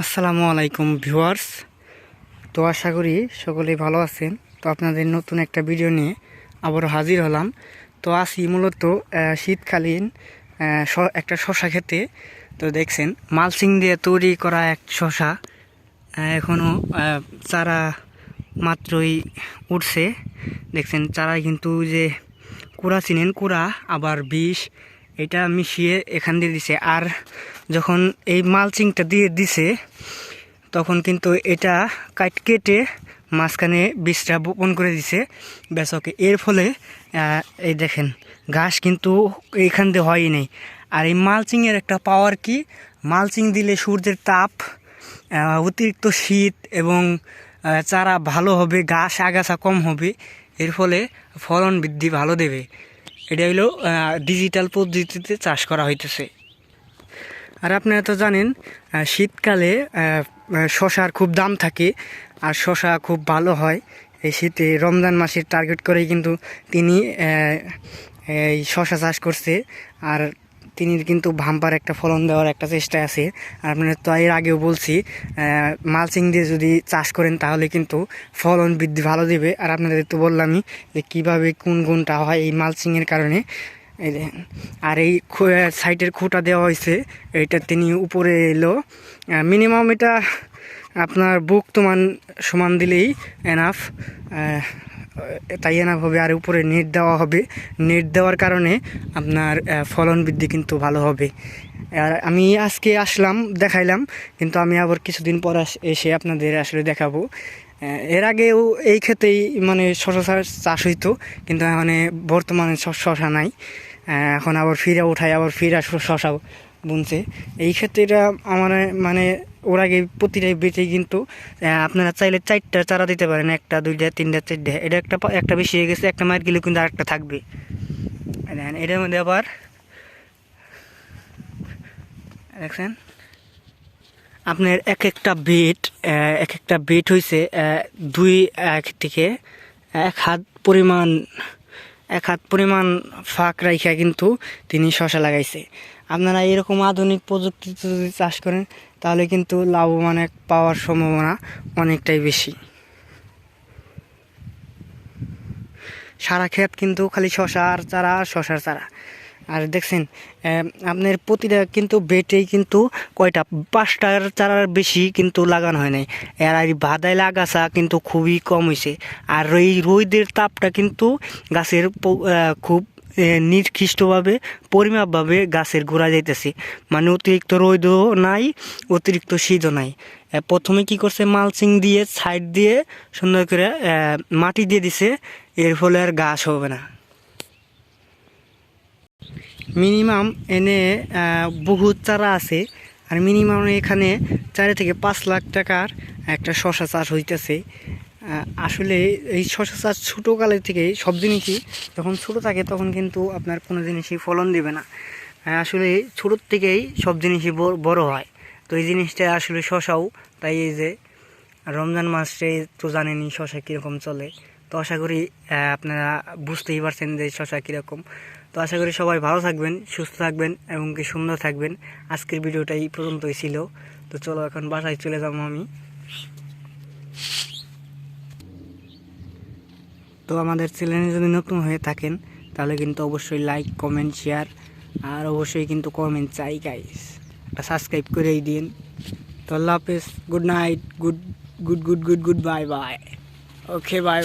আসসালামু আলাইকুম ভিউয়ার্স। তো আশা করি সকলেই ভালো আছেন। তো আপনাদের নতুন একটা ভিডিও নিয়ে আবারও হাজির হলাম। তো আসি মূলত শীতকালীন একটা শশা খেতে। তো দেখছেন মালসিং দিয়ে তৈরি করা এক শশা। এখনও চারা মাত্রই উঠছে। দেখছেন চারা কিন্তু যে কুড়া চিনেন, কুড়া, আবার বিষ এটা মিশিয়ে এখান দিয়ে দিছে। আর যখন এই মালচিংটা দিয়ে দিছে, তখন কিন্তু এটা কাট কেটে মাঝখানে বীজটা বপন করে দিছে। বেচকে এর ফলে এই দেখেন, ঘাস কিন্তু এখান দিয়ে হয়ই নেই। আর এই মালচিংয়ের একটা পাওয়ার কি? মালচিং দিলে সূর্যের তাপ অতিরিক্ত শীত এবং চারা ভালো হবে, ঘাস, আগাছা কম হবে। এর ফলে ফলন বৃদ্ধি ভালো দেবে। এটা হলো ডিজিটাল পদ্ধতিতে চাষ করা হইতেছে। আর আপনারা তো জানেন শীতকালে শশার খুব দাম থাকে, আর শশা খুব ভালো হয়। এই শীতে রমজান মাসের টার্গেট করেই কিন্তু তিনি এই শশা চাষ করছে। আর তিনি কিন্তু ভাম্পার একটা ফলন দেওয়ার একটা চেষ্টা আছে। আপনারা তো এর আগেও বলছি মালচিং দিয়ে যদি চাষ করেন তাহলে কিন্তু ফলন বৃদ্ধি ভালো দেবে। আর আপনাদের তো বললামই যে কীভাবে কোন গুণটা হয় এই মালচিংয়ের কারণে। আর এই সাইটের খুঁটা দেওয়া হয়েছে, এটা তিনি উপরে এলো। মিনিমাম এটা আপনার বুক তোমান সমান দিলেই এনাফ তাই এনাফ হবে আর উপরে নেট দেওয়া হবে। নেট দেওয়ার কারণে আপনার ফলন বৃদ্ধি কিন্তু ভালো হবে। আর আমি আজকে আসলাম, দেখাইলাম, কিন্তু আমি আবার কিছুদিন পর এসে আপনাদের আসলে দেখাবো। এর আগেও এই ক্ষেতেই মানে শশা চাষ- হইতো, কিন্তু মানে বর্তমানে শশা নাই। এখন আবার ফিরে উঠায়, আবার ফিরে শশা বুনছে। এই ক্ষেত্রে এটা আমার মানে ওর আগে প্রতিটা বেচে কিন্তু আপনারা চাইলে চারটা চারা দিতে পারেন, একটা, দুইটা, তিনটা, চারটা। এটা একটা একটা বেশি হয়ে গেছে, একটা মার গেলে কিন্তু আরেকটা থাকবে। এটার মধ্যে আবার, দেখছেন? আপনার এক একটা বেট এক একটা বেট হয়েছে দুই, এক থেকে, এক হাত পরিমাণ, এক হাত পরিমাণ ফাঁক রাইখা কিন্তু তিনি শশা লাগাইছে। আপনারা এরকম আধুনিক প্রযুক্তিতে যদি চাষ করেন, তাহলে কিন্তু লাভবান এক পাওয়ার সম্ভাবনা অনেকটাই বেশি। সারা ক্ষেত কিন্তু খালি শশা আর চারা আর শশার চারা। আর দেখছেন আপনার প্রতিটা কিন্তু বেটেই কিন্তু কয়টা পাঁচটার চারার বেশি কিন্তু লাগানো হয় নাই। আর এই বাদাই লাগাছা কিন্তু খুবই কম হয়েছে আর এই রোদের তাপটা কিন্তু গাছের খুব নির্দিষ্টভাবে পরিমাপভাবে গাছের গোড়া যাইতেছে। মানে অতিরিক্ত রোদও নাই, অতিরিক্ত শীতও নাই। প্রথমে কি করছে, মালচিং দিয়ে, সাইড দিয়ে, সুন্দর করে মাটি দিয়ে দিছে। এর ফলে আর গাছ হবে না। মিনিমাম এনে বহুত চারা আছে। আর মিনিমাম এখানে চার থেকে পাঁচ লাখ টাকার একটা শশা চাষ হইতেছে। আসলে এই শশা চাষ ছোটোকালের থেকেই, সব জিনিসই যখন ছোটো থাকে তখন কিন্তু আপনার কোনো জিনিসই ফলন দেবে না। আসলে ছোটোর থেকেই সব জিনিসই বড়- হয়। তো এই জিনিসটা আসলে শশাও, তাই এই যে রমজান মাসে তো জানেনই শশা কীরকম চলে। তো আশা করি আপনারা বুঝতেই পারছেন যে শশা কীরকম। তো আশা করি সবাই ভালো থাকবেন, সুস্থ থাকবেন এবং কি সুন্দর থাকবেন। আজকের ভিডিওটা এই পর্যন্তই ছিল। তো চলো এখন বাসায় চলে যাব আমি। তো আমাদের চ্যানেলে যদি নতুন হয়ে থাকেন, তাহলে কিন্তু অবশ্যই লাইক কমেন্ট শেয়ার আর অবশ্যই কিন্তু কমেন্ট চাই গাইস একটা সাবস্ক্রাইব করেই দিন। তো আল্লাহ হাফেজ। Good night good good good good good bye bye okay bye